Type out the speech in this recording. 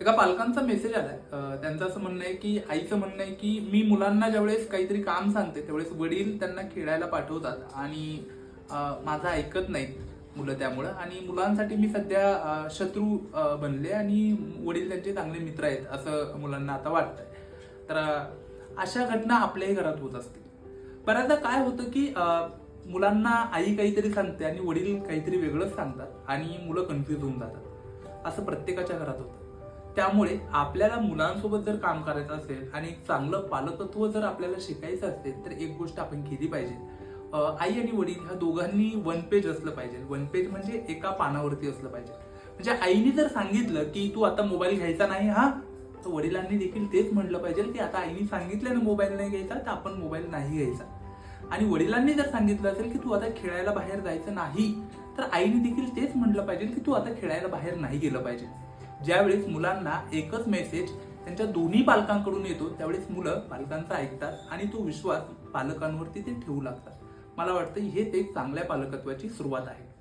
एका पालकांचा मेसेज आलाय. त्यांचं असं म्हणणं आहे की आईचं म्हणणं आहे की मी मुलांना ज्यावेळेस काहीतरी काम सांगते त्यावेळेस वडील त्यांना खेळायला पाठवतात. आणि माझं ऐकत नाहीत मुलं त्यामुळं. आणि मुलांसाठी मी सध्या शत्रू बनले आणि वडील त्यांचे चांगले मित्र आहेत असं मुलांना आता वाटतंय. तर अशा घटना आपल्याही घरात होत असतील. बऱ्याचदा काय होतं की मुलांना आई काहीतरी सांगते आणि वडील काहीतरी वेगळंच सांगतात आणि मुलं कन्फ्यूज होऊन जातात. असं प्रत्येकाच्या घरात होतं. त्यामुळे आपल्याला मुलांसोबत जर काम करायचं असेल आणि चांगलं पालकत्व जर आपल्याला शिकायचं असेल तर एक गोष्ट आपण केली पाहिजे. आई आणि वडील ह्या दोघांनी वन पेज असलं पाहिजे. वन पेज म्हणजे एका पानावरती असलं पाहिजे. म्हणजे आईने जर सांगितलं की तू आता मोबाईल घ्यायचा नाही हा? तर वडिलांनी देखील तेच म्हटलं पाहिजे की आता आईने सांगितलं ना मोबाईल नाही घ्यायचा तर आपण मोबाईल नाही घ्यायचा. आणि वडिलांनी जर सांगितलं असेल की तू आता खेळायला बाहेर जायचं नाही तर आईने देखील तेच म्हटलं पाहिजे की तू आता खेळायला बाहेर नाही गेलं पाहिजे. ज्यावेळेस मुलांना एकच मेसेज त्यांच्या दोन्ही पालकांकडून येतो त्यावेळेस मुलं पालकांचा ऐकतात आणि तो विश्वास पालकांवरती ते ठेवू लागतात. मला वाटतं हेच एक चांगल्या पालकत्वाची सुरुवात आहे.